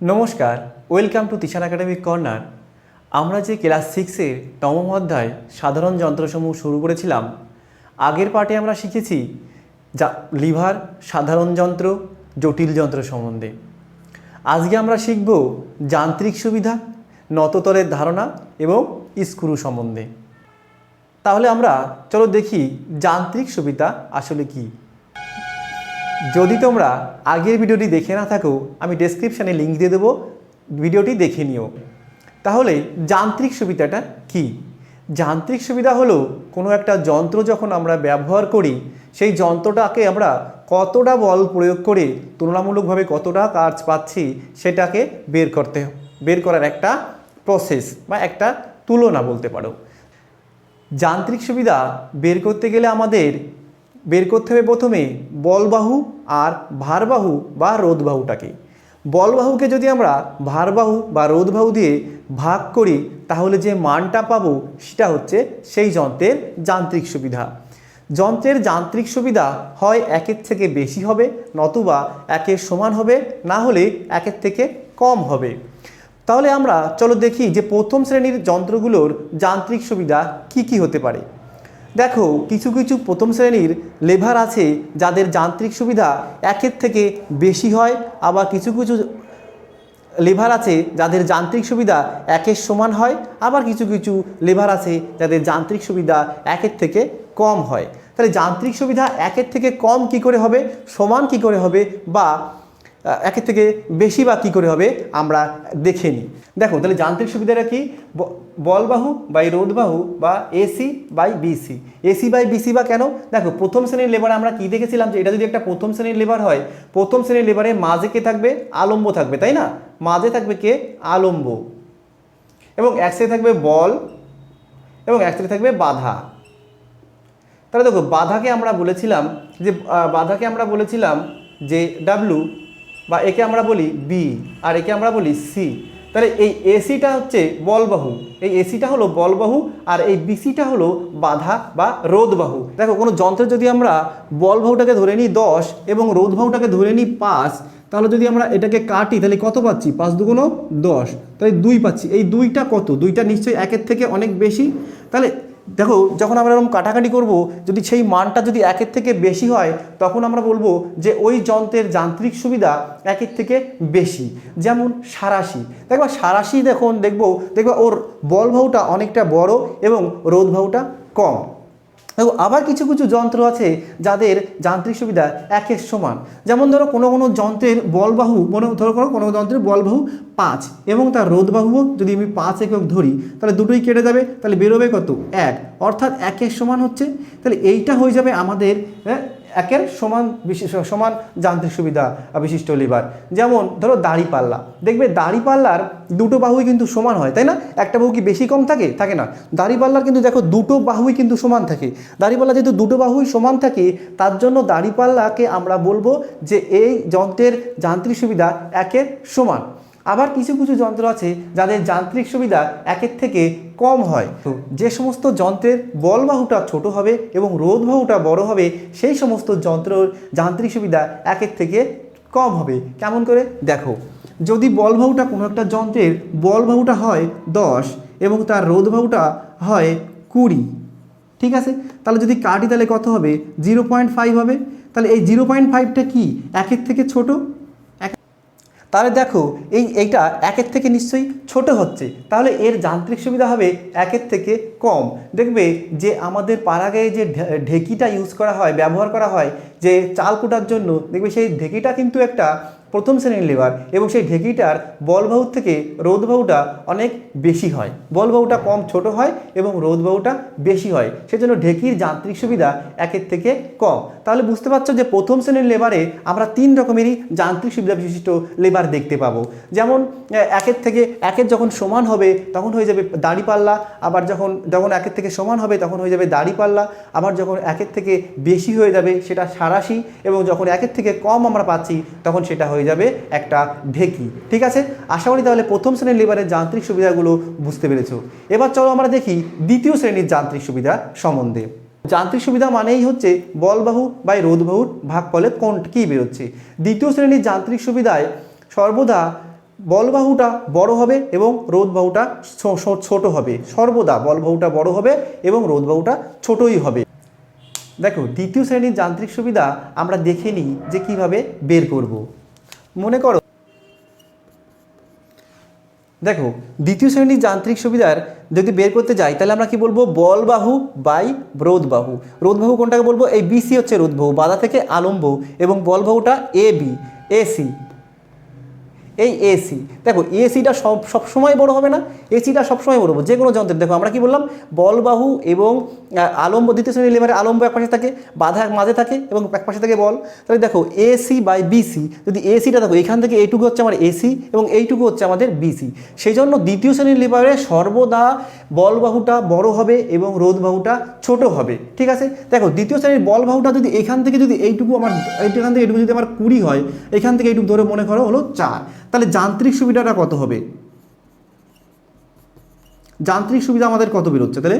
নমস্কার, welcome to Tishan academic corner. আমরা যে ক্লাস সিক্সের নবম অধ্যায় সাধারণ যন্ত্রসমূহ শুরু করেছিলাম, আগের পার্টে আমরা শিখেছি যা লিভার সাধারণ যন্ত্র, জটিল যন্ত্র সম্বন্ধে। আজকে আমরা শিখব যান্ত্রিক সুবিধা নততরের ধারণা এবং স্ক্রু সম্বন্ধে। তাহলে আমরা, চলো দেখি যান্ত্রিক সুবিধা আসলে কী। যদি তোমরা আগের ভিডিওটি দেখে না থাকো, আমি ডেসক্রিপশানে লিঙ্ক দিয়ে দেবো, ভিডিওটি দেখে নিও। তাহলে যান্ত্রিক সুবিধাটা কি? যান্ত্রিক সুবিধা হলো কোনো একটা যন্ত্র যখন আমরা ব্যবহার করি, সেই যন্ত্রটাকে আমরা কতটা বল প্রয়োগ করে, তুলনামূলকভাবে কতটা কাজ পাচ্ছি, সেটাকে বের করতে, বের করার একটা প্রসেস বা একটা তুলনা বলতে পারো। যান্ত্রিক সুবিধা বের করতে গেলে আমাদের বের করতে হবে প্রথমে বলবাহু আর ভারবাহু বা রোধবাহুটাকে। বলবাহুকে যদি আমরা ভারবাহু বা রোধবাহু দিয়ে ভাগ করি, তাহলে যে মানটা পাবো সেটা হচ্ছে সেই যন্ত্রের যান্ত্রিক সুবিধা। যন্ত্রের যান্ত্রিক সুবিধা হয় একের থেকে বেশি হবে, নতুবা একের সমান হবে, না হলে একের থেকে কম হবে। তাহলে আমরা চলো দেখি যে প্রথম শ্রেণির যন্ত্রগুলোর যান্ত্রিক সুবিধা কি কি হতে পারে। দেখো, কিছু কিছু প্রথম শ্রেণির লেভার আছে যাদের যান্ত্রিক সুবিধা একের থেকে বেশি হয়, আবার কিছু কিছু লেভার আছে যাদের যান্ত্রিক সুবিধা একের সমান হয়, আবার কিছু কিছু লেভার আছে যাদের যান্ত্রিক সুবিধা একের থেকে কম হয়। তাহলে যান্ত্রিক সুবিধা একের থেকে কম কি করে হবে? সমান কি করে হবে? বা একের থেকে বেশি বা কী করে হবে আমরা দেখে নিই। দেখো, তাহলে যান্ত্রিক সুবিধাটা কি? বলবাহু বাই রোধবাহু বা AC by BC AC by BC বা কেন? দেখো, প্রথম শ্রেণির লেবার আমরা কি দেখেছিলাম যে এটা যদি একটা প্রথম শ্রেণির লেবার হয়, প্রথম শ্রেণির লেবারে মাঝে কে থাকবে? আলম্ব থাকবে, তাই না? মাঝে থাকবে কে? আলম্ব। এবং এক সাইডে থাকবে বল এবং এক সাইডে থাকবে বাধা। তাহলে দেখো, বাধাকে আমরা বলেছিলাম যে বাধাকে আমরা বলেছিলাম যে ডাব্লু বা একে আমরা বলি বি আর একে আমরা বলি সি তাহলে এই এসিটা হচ্ছে বলবাহু। এই এসিটা হলো বলবাহু আর এই বিসিটা হলো বাধা বা রোধবাহু। দেখো, কোনো যন্ত্রে যদি আমরা বলবাহুটাকে ধরে নিই দশ এবং রোধবাহুটাকে ধরে নিই পাঁচ, তাহলে যদি আমরা এটাকে কাটি, তাহলে কত পাচ্ছি? পাঁচ দুগুণ দশ। তাহলে দুই পাচ্ছি। এই দুইটা কত? দুইটা নিশ্চয়ই একের থেকে অনেক বেশি। তাহলে দেখো, যখন আমরা এরকম কাটাকাটি করব, যদি সেই মানটা যদি একের থেকে বেশি হয়, তখন আমরা বলব যে ওই যন্ত্রের যান্ত্রিক সুবিধা একের থেকে বেশি। যেমন সারাশি। দেখবা, সারাশি দেখুন, দেখব, দেখবা ওর বলভাউটা অনেকটা বড় এবং রোধভাউটা কম। দেখো আবার কিছু কিছু যন্ত্র আছে যাদের যান্ত্রিক সুবিধা একের সমান। যেমন ধরো কোনো কোনো যন্ত্রের বলবাহু মনে ধরো করো কোনো যন্ত্রের বলবাহু পাঁচ এবং তার রোধবাহুও যদি আমি পাঁচ একক ধরি তাহলে দুটোই কেটে যাবে তাহলে বেরোবে কত? এক। অর্থাৎ একের সমান হচ্ছে। তাহলে এইটা হয়ে যাবে আমাদের হ্যাঁ, একের সমান বিশেষ সমান যান্ত্রিক সুবিধা বিশিষ্ট লিভার। যেমন ধরো দাড়িপাল্লা দেখবে দাড়িপাল্লার দুটো বাহুই কিন্তু সমান হয়, তাই না? একটা বাহু কি বেশি কম থাকে? থাকে না। দাড়িপাল্লার কিন্তু দেখো দুটো বাহুই কিন্তু সমান থাকে। দাড়িপাল্লা যেহেতু দুটো বাহুই সমান থাকে, তার জন্য দাড়িপাল্লাকে আমরা বলব যে এই যন্ত্রের যান্ত্রিক সুবিধা একের সমান। আবার কিছু কিছু যন্ত্র আছে যাদের যান্ত্রিক সুবিধা একের থেকে কম হয়। যে সমস্ত যন্ত্রের বলবাহুটা ছোট হবে এবং রোধবাহুটা বড় হবে, সেই সমস্ত যন্ত্রর যান্ত্রিক সুবিধা একের থেকে কম হবে। কেমন করে? দেখো, যদি বলবাহুটা কোনো একটা যন্ত্রের বলবাহুটা হয় দশ এবং তার রোধবাহুটা হয় কুড়ি, ঠিক আছে? তাহলে যদি কাটি তাহলে কত হবে? জিরো পয়েন্ট ফাইভ হবে। তাহলে এই জিরো পয়েন্ট ফাইভটা কি? একের থেকে ছোট? তাহলে দেখো, এই এইটা একের থেকে নিশ্চয়ই ছোট হচ্ছে। তাহলে এর যান্ত্রিক সুবিধা হবে একের থেকে কম। দেখবে যে আমাদের পাড়াগায়ে যে ঢেকিটা ইউজ করা হয়, ব্যবহার করা হয়, যে চাল কুটার জন্য, দেখবে সেই ঢেকিটা কিন্তু একটা প্রথম শ্রেণির লেবার এবং সেই ঢেকিটার বলবাহুর থেকে রোধবাহুটা অনেক বেশি হয়। বলবাহুটা কম ছোট হয় এবং রোধবাহুটা বেশি হয়। সেজন্য ঢেকির যান্ত্রিক সুবিধা একের থেকে কম। তাহলে বুঝতে পারছ যে প্রথম শ্রেণির লেবারে আমরা তিন রকমেরই যান্ত্রিক সুবিধা বিশিষ্ট লেবার দেখতে পাবো। যেমন একের থেকে, একের যখন সমান হবে তখন হয়ে যাবে দাড়িপাল্লা আবার যখন যখন একের থেকে সমান হবে তখন হয়ে যাবে দাড়িপাল্লা আবার যখন একের থেকে বেশি হয়ে যাবে সেটা সারাশি এবং যখন একের থেকে কম আমরা পাচ্ছি তখন সেটা হয়ে যাবে একটা ঢেকি। ঠিক আছে? আশা করি তাহলে প্রথম শ্রেণির লেবারের যান্ত্রিক সুবিধাগুলো বুঝতে পেরেছ। এবার চলো আমরা দেখি দ্বিতীয় শ্রেণির যান্ত্রিক সুবিধা সম্বন্ধে। যান্ত্রিক সুবিধা মানেই হচ্ছে বলবাহু বা রোধবাহুর ভাগ ফলে কোন কী বেরোচ্ছে। দ্বিতীয় শ্রেণির যান্ত্রিক সুবিধায় সর্বদা বলবাহুটা বড় হবে এবং রোধবাহুটা ছোট হবে। সর্বদা বলবাহুটা বড় হবে এবং রোধবাহুটা ছোটই হবে। দেখো, দ্বিতীয় শ্রেণির যান্ত্রিক সুবিধা আমরা দেখে নিই যে কীভাবে বের করব। মনে করো। দেখো, দ্বিতীয় শ্রেণির যান্ত্রিক সুবিধার যদি বের করতে যাই, তাহলে আমরা কি বলব? বল বাহু বাই রোধবাহু রোধবাহু কোনটাকে বলব? এই বিসি হচ্ছে রোধবাহু বাধা থেকে আলম্ব এবং বল বাহুটা এ বি এসি এই এসি দেখো এসিটা সব সবসময় বড় হবে না এসিটা সবসময় বড় হবে, যে কোনো যন্ত্রের। দেখো, আমরা কি বললাম? বলবাহু এবং আলম্ব দ্বিতীয় শ্রেণির লেবারে আলম্ব এক পাশে থাকে, বাধা এক মাঝে থাকে এবং এক পাশে থাকে বল। তাহলে দেখো এসি বাই বিসি যদি এসিটা দেখো, এখান থেকে এইটুকু হচ্ছে আমার এসি এবং এইটুকু হচ্ছে আমাদের বিসি সেই জন্য দ্বিতীয় শ্রেণির লেবারে সর্বদা বলবাহুটা বড় হবে এবং রোধবাহুটা ছোট হবে, ঠিক আছে? দেখো, দ্বিতীয় শ্রেণির বলবাহুটা যদি এখান থেকে যদি এইটুকু আমার এখান থেকে এইটুকু যদি আমার কুড়ি হয়, এখান থেকে এইটুকু ধরে মনে করো হলো চার। তাহলে যান্ত্রিক সুবিধাটা কত হবে? যান্ত্রিক সুবিধা আমাদের কত বেরোচ্ছে? তাহলে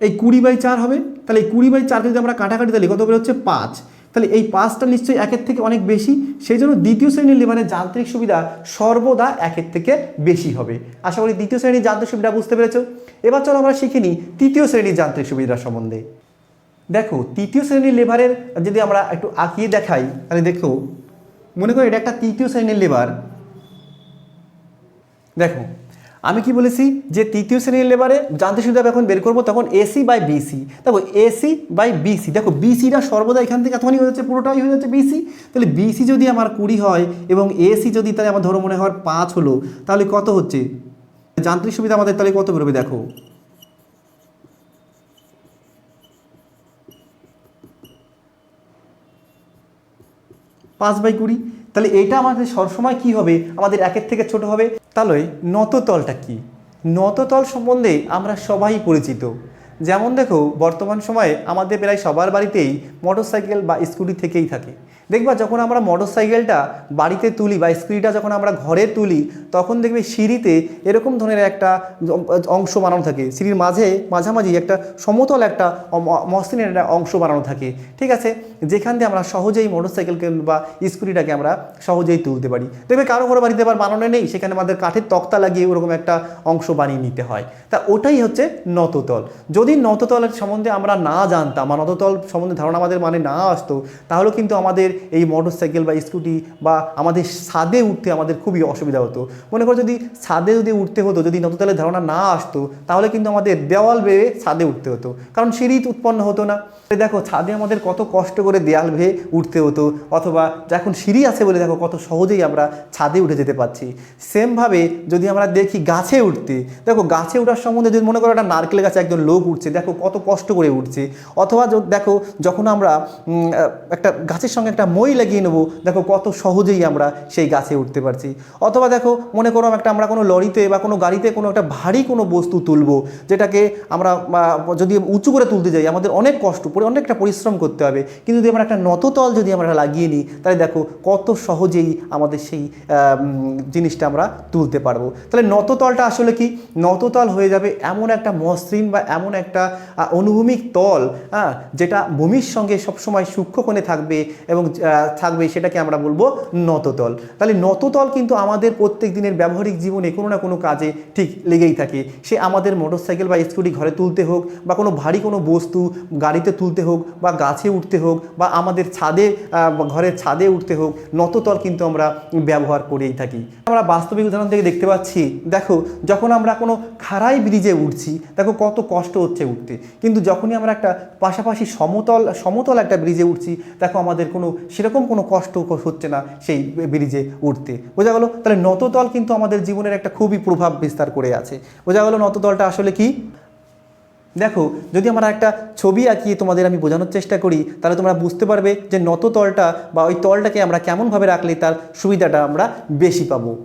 এই কুড়ি বাই চার হবে। তাহলে এই কুড়ি বাই চারকে যদি আমরা কাটাকাটি, তাহলে কত বেরোচ্ছে? পাঁচ। তাহলে এই পাঁচটা নিশ্চয়ই একের থেকে অনেক বেশি। সেই জন্য দ্বিতীয় শ্রেণির লেবারের যান্ত্রিক সুবিধা সর্বদা একের থেকে বেশি হবে। আশা করি দ্বিতীয় শ্রেণির যান্ত্রিক সুবিধা বুঝতে পেরেছ। এবার চলো আমরা শিখে নিই তৃতীয় শ্রেণির যান্ত্রিক সুবিধা সম্বন্ধে। দেখো, তৃতীয় শ্রেণির লেবারের যদি আমরা একটু আঁকিয়ে দেখাই, তাহলে দেখো মনে করো এটা একটা তৃতীয় শ্রেণির লেবার দেখো, আমি কি বলেছি যে তৃতীয় শ্রেণির লেবারে জানতে সুবিধা এখন বের করব তখন এসি বাই বিসি দেখো এসি বাই বিসি দেখো বিসিটা সর্বদা এখান থেকে এতখানি হয়ে যাচ্ছে, পুরোটাই হয়ে যাচ্ছে বিসি তাহলে বিসি যদি আমার কুড়ি হয় এবং এসি যদি তাহলে আমার ধরো মনে হয় পাঁচ হলো, তাহলে কত হচ্ছে? যান্ত্রিক সুবিধা আমাদের তাহলে কত বেরোবে দেখো? পাঁচ বাই কুড়ি। তাহলে এটা আমাদের সবসময় কি হবে? আমাদের একের থেকে ছোট হবে। তাহলে নততলটা কি? নততল সম্বন্ধে আমরা সবাই পরিচিত। যেমন দেখো, বর্তমান সময়ে আমাদের প্রায় সবার বাড়িতেই মোটরসাইকেল বা স্কুটি থেকেই থাকে। দেখবা যখন আমরা মোটরসাইকেলটা বাড়িতে তুলি বা স্কুটিটা যখন আমরা ঘরে তুলি, তখন দেখবে সিঁড়িতে এরকম ধরনের একটা অংশ বানানো থাকে। সিঁড়ির মাঝে মাঝামাঝি একটা সমতল একটা মসৃণের একটা অংশ বানানো থাকে। ঠিক আছে? যেখান দিয়ে আমরা সহজেই মোটরসাইকেলকে বা স্কুটিটাকে আমরা সহজেই তুলতে পারি। দেখবে কারও কারও বাড়িতে আবার বানানো নেই, সেখানে আমাদের কাঠের তক্তা লাগিয়ে ওরকম একটা অংশ বানিয়ে নিতে হয়। তা ওটাই হচ্ছে নততল। যদি নততলের সম্বন্ধে আমরা না জানতাম বা নততল সম্বন্ধে ধারণা আমাদের মানে না আসতো, তাহলে কিন্তু আমাদের এই মোটরসাইকেল বা স্কুটি বা আমাদের ছাদে উঠতে আমাদের খুবই অসুবিধা হতো। মনে করো যদি ছাদে যদি উঠতে হতো, যদি নততলের ধারণা না আসতো, তাহলে কিন্তু আমাদের দেওয়াল বেয়ে ছাদে উঠতে হতো। কারণ সিঁড়ি উৎপন্ন হতো না। দেখো, ছাদে আমাদের কত কষ্ট করে দেয়াল বেয়ে উঠতে হতো, অথবা এখন সিঁড়ি আছে বলে দেখো কত সহজেই আমরা ছাদে উঠে যেতে পারছি। সেমভাবে যদি আমরা দেখি গাছে উঠতে, দেখো গাছে ওঠার সম্বন্ধে যদি মনে করো একটা নারকেল গাছে একজন লোক উঠছে, দেখো কত কষ্ট করে উঠছে। অথবা দেখো, যখন আমরা একটা গাছের সঙ্গে একটা মই লাগিয়ে নেব। দেখো কত সহজেই আমরা সেই গাছে উঠতে পারছি। অথবা দেখো, মনে করো একটা আমরা কোনো লরিতে বা কোনো গাড়িতে কোনো একটা ভারী কোনো বস্তু তুলবো, যেটাকে আমরা যদি উঁচু করে তুলতে যাই, আমাদের অনেক কষ্ট পড়ে অনেকটা পরিশ্রম করতে হবে। কিন্তু যদি আমরা একটা নততল যদি আমরা লাগিয়ে নিই, তাহলে দেখো কত সহজেই আমাদের সেই জিনিসটা আমরা তুলতে পারব। তাহলে নততলটা আসলে কি? নততল হয়ে যাবে এমন একটা মসৃণ বা এমন একটা অনুভূমিক তল হ্যাঁ যেটা ভূমির সঙ্গে সবসময় সূক্ষ্ম কোণে থাকবে এবং থাকবে, সেটাকে আমরা বলব নততল। তাহলে নততল কিন্তু আমাদের প্রত্যেক দিনের ব্যবহারিক জীবনে কোনো না কোনো কাজে ঠিক লেগেই থাকে। সে আমাদের মোটরসাইকেল বা স্কুটি ঘরে তুলতে হোক, বা কোনো ভারী কোনো বস্তু গাড়িতে তুলতে হোক, বা গাছে উঠতে হোক, বা আমাদের ছাদে ঘরের ছাদে উঠতে হোক, নততল কিন্তু আমরা ব্যবহার করেই থাকি। আমরা বাস্তবিক উদাহরণ থেকে দেখতে পাচ্ছি, দেখো, যখন আমরা কোনো খাড়াই ব্রিজে উঠছি, দেখো কত কষ্ট হচ্ছে উঠতে। কিন্তু যখনই আমরা একটা পাশাপাশি সমতল সমতল একটা ব্রিজে উঠছি, দেখো আমাদের কোনো সেরকম কোনো কষ্ট হচ্ছে না সেই ব্রিজে উঠতে। বোঝা গেলো? তাহলে নততল কিন্তু আমাদের জীবনের একটা খুবই প্রভাব বিস্তার করে আছে। বোঝা গেল নততলটা আসলে কি? দেখো, যদি আমরা একটা ছবি আঁকিয়ে তোমাদের আমি বোঝানোর চেষ্টা করি, তাহলে তোমরা বুঝতে পারবে যে নত তলটা বা ওই তলটাকে আমরা কেমনভাবে রাখলে তার সুবিধাটা আমরা বেশি পাবো।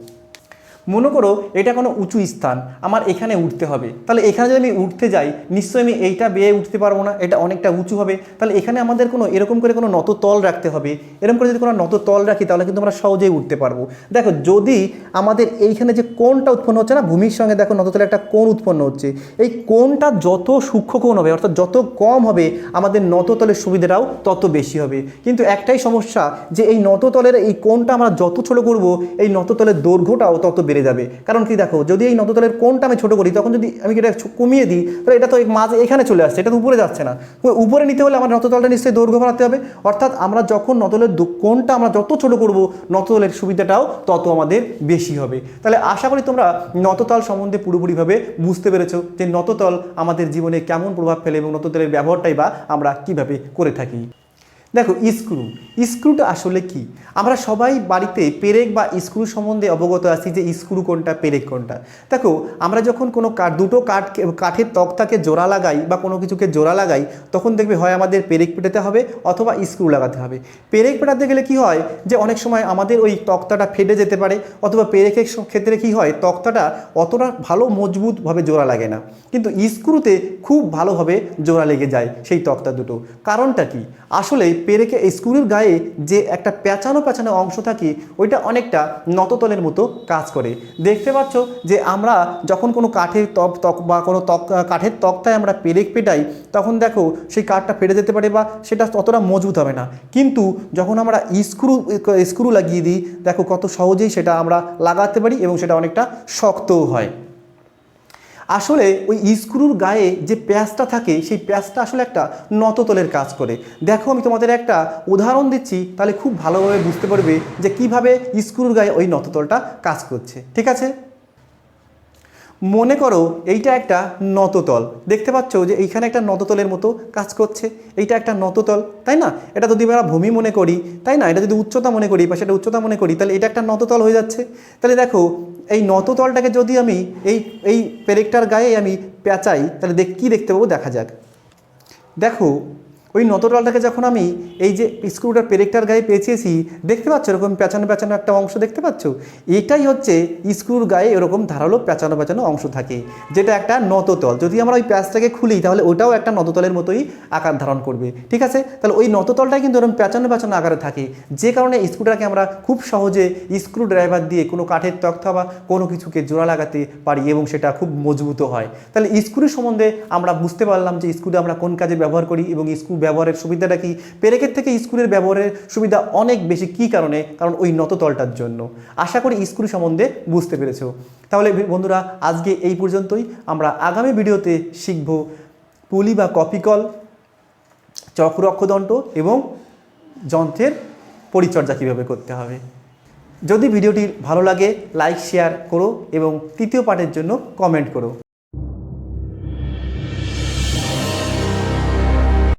মনে করো এটা কোনো উঁচু স্থান, আমার এখানে উঠতে হবে। তাহলে এখানে যদি আমি উঠতে যাই, নিশ্চয়ই আমি এইটা বেয়ে উঠতে পারব না, এটা অনেকটা উঁচু হবে। তাহলে এখানে আমাদের কোনো এরকম করে কোনো নত তল রাখতে হবে। এরকম করে যদি কোনো নত তল রাখি, তাহলে কিন্তু আমরা সহজেই উঠতে পারব। দেখো, যদি আমাদের এইখানে যে কোণটা উৎপন্ন হচ্ছে না, ভূমির সঙ্গে দেখো নততলে একটা কোণ উৎপন্ন হচ্ছে। এই কোণটা যত সূক্ষ্ম কোণ হবে, অর্থাৎ যত কম হবে, আমাদের নততলের সুবিধাটাও তত বেশি হবে। কিন্তু একটাই সমস্যা যে এই নততলের এই কোণটা আমরা যত ছোট করব, এই নততলের দৈর্ঘ্যটাও তত বেড়ে যাবে। কারণ কি দেখো, যদি এই নততলের কোনটা আমি ছোটো করি, তখন যদি আমি এটা কমিয়ে দিই, তাহলে এটা তো মাঝে এখানে চলে আসছে, এটা তো উপরে যাচ্ছে না। উপরে নিতে হলে আমার নততলটা নিশ্চয়ই দৈর্ঘ্য বাড়াতে হবে। অর্থাৎ আমরা যখন নতলের কোনটা আমরা যত ছোট করব নততলের সুবিধাটাও তত আমাদের বেশি হবে। তাহলে আশা করি তোমরা নততল সম্বন্ধে পুরোপুরিভাবে বুঝতে পেরেছ যে নততল আমাদের জীবনে কেমন প্রভাব ফেলে এবং নততলের ব্যবহারটাই বা আমরা কীভাবে করে থাকি। দেখো, স্ক্রু। স্ক্রুটা আসলে কি? আমরা সবাই বাড়িতে পেরেক বা স্ক্রু সম্বন্ধে অবগত আছি যে স্ক্রু কোনটা, পেরেক কোনটা। দেখো, আমরা যখন কোনো কাঠ দুটো কাঠ, কাঠের তক্তাকে জোড়া লাগাই বা কোনো কিছুকে জোড়া লাগাই, তখন দেখবে হয় আমাদের পেরেক পেটাতে হবে অথবা স্ক্রু লাগাতে হবে। পেরেক পেটাতে গেলে কি হয় যে, অনেক সময় আমাদের ওই তক্তাটা ফেটে যেতে পারে, অথবা পেরেকের ক্ষেত্রে কি হয়, তক্তাটা অতটা ভালো মজবুতভাবে জোড়া লাগে না। কিন্তু স্ক্রুতে খুব ভালোভাবে জোড়া লেগে যায় সেই তক্তা দুটো। কারণটা কি? আসলে পেরেকে স্ক্রুর গায়ে যে একটা পেঁচানো পেঁচানো অংশ থাকে, ওইটা অনেকটা নততলের মতো কাজ করে। দেখতে পাচ্ছ যে আমরা যখন কোনো কাঠের তক তক বা কোনো তক, কাঠের তক্তায় আমরা পেরেক পেটাই, তখন দেখো সেই কাঠটা ফেটে যেতে পারে বা সেটা ততটা মজবুত হবে না। কিন্তু যখন আমরা স্ক্রু স্ক্রু লাগিয়ে দিই, দেখো কত সহজেই সেটা আমরা লাগাতে পারি এবং সেটা অনেকটা শক্তও হয়। আসলে ওই ইস্ক্রুর গায়ে যে প্যাঁচটা থাকে, সেই প্যাঁচটা আসলে একটা নততলের কাজ করে। দেখো, আমি তোমাদের একটা উদাহরণ দিচ্ছি, তাহলে খুব ভালোভাবে বুঝতে পারবে যে কীভাবে ইস্ক্রুর গায়ে ওই নততলটা কাজ করছে। ঠিক আছে? মনে করো এইটা একটা নততল। দেখতে পাচ্ছ যে এইখানে একটা নততলের মতো কাজ করছে। এইটা একটা নততল, তাই না? এটা যদি আমরা ভূমি মনে করি, তাই না? এটা যদি উচ্চতা মনে করি বা সেটা উচ্চতা মনে করি, তাহলে এটা একটা নততল হয়ে যাচ্ছে। তাহলে দেখো, এই নততলটাকে যদি আমি এই এই পেরেকটার গায়ে আমি পেঁচাই, তাহলে দেখ, কী দেখতে পাবো? দেখা যাক। দেখো ওই নততলটাকে যখন আমি এই যে স্ক্রুটার পেরেকটার গায়ে পেঁচিয়েছি, দেখতে পাচ্ছ এরকম পেঁচানো পেঁচানো একটা অংশ দেখতে পাচ্ছ? এটাই হচ্ছে স্ক্রুর গায়ে এরকম ধারালো পেঁচানো পেঁচানো অংশ থাকে, যেটা একটা নততল। যদি আমরা ওই প্যাঁচটাকে খুলি, তাহলে ওটাও একটা নততলের মতোই আকার ধারণ করবে, ঠিক আছে? তাহলে ওই নততলটাই কিন্তু এরকম পেঁচানো পেঁচানো আকারে থাকে, যে কারণে স্ক্রুটাকে আমরা খুব সহজে স্ক্রু ড্রাইভার দিয়ে কোনো কাঠের তক্তা বা কোনো কিছুকে জোড়া লাগাতে পারি এবং সেটা খুব মজবুত হয়। তাহলে স্ক্রু সম্বন্ধে আমরা বুঝতে পারলাম যে স্ক্রু আমরা কোন কাজে ব্যবহার করি এবং স্ক্রু ব্যবহারের সুবিধাটা কি? পেরেকের থেকে স্কুলের ব্যবহারের সুবিধা অনেক বেশি কি কারণে? কারণ ওই নততলটার জন্য। আশা করি স্কুল সম্বন্ধে বুঝতে পেরেছ। তাহলে বন্ধুরা, আজকে এই পর্যন্তই। আমরা আগামী ভিডিওতে শিখব পুলি বা কপিকল চক্র অক্ষদণ্ড এবং যন্ত্রের পরিচর্যা কীভাবে করতে হবে। যদি ভিডিওটি ভালো লাগে, লাইক, শেয়ার করো এবং তৃতীয় পার্টের জন্য কমেন্ট করো।